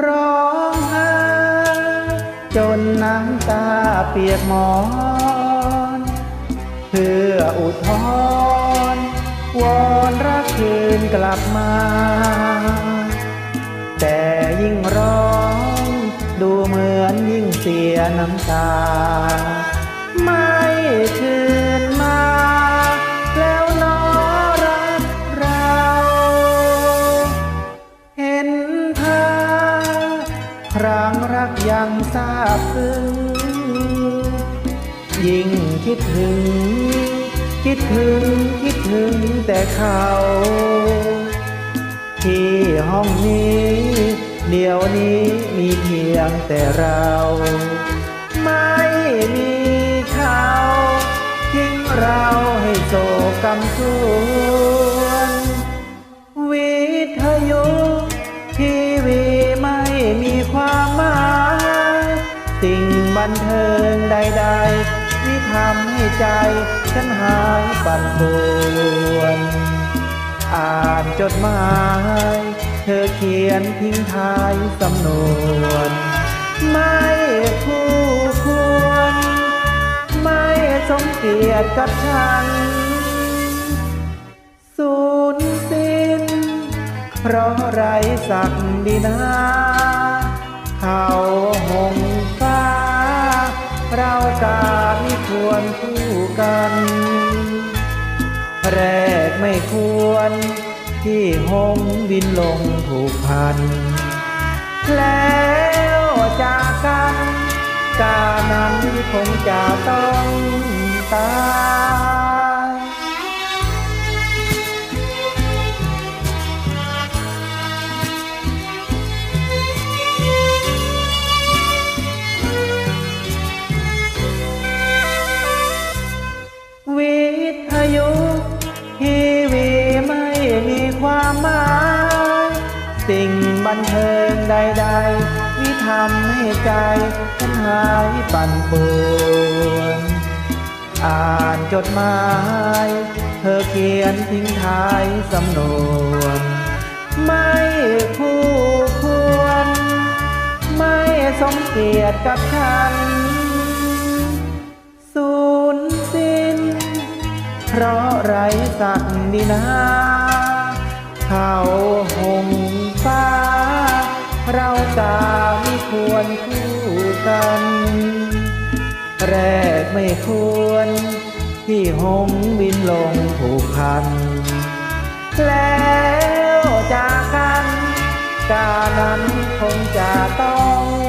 ร้องไห้จนน้ำตาเปียกหมอน เพื่ออุทธรวอนรักคืนกลับมา แต่ยิ่งร้องดูเหมือนยิ่งเสียน้ำตา ยังทราบซึ้งยิ่งคิดถึง คิดถึง คิดถึงแต่เขา ที่ห้องนี้ เดี๋ยวนี้มีเพียงแต่เรา ไม่มีเขาทิ้งเราให้โศกกำสวนวิทยุ สิ่งบันเทิงใดๆที่ทำให้ใจฉันหายปั่นป่วนอ่านจดหมาย เธอเขียนทิ้งท้ายสำนวน ไม่คู่ควร ไม่สมเกียรติกับฉัน สูญสิ้น เพราะไรสักดินาเขาหง เรากาไม่ควรคู่กัน แรกไม่ควร ที่หงบินลงผูกพัน แล้วจากกันกานั้นคงจะต้องตาย ยุทีวีไม่มีความหมาย สิ่งบันเทิงใดๆที่ทำให้ใจฉันหายปั่นป่วนอ่านจดหมาย เธอเขียนทิ้งท้ายสำนวนไม่คู่ควร ไม่สมเกียรติกับฉัน สักดินาเขาหงฟ้า เรากาไม่ควรคู่กัน แรกไม่ควร ที่หงบินลงผูกพัน แล้วจากกัน การนั้นคงจะต้อง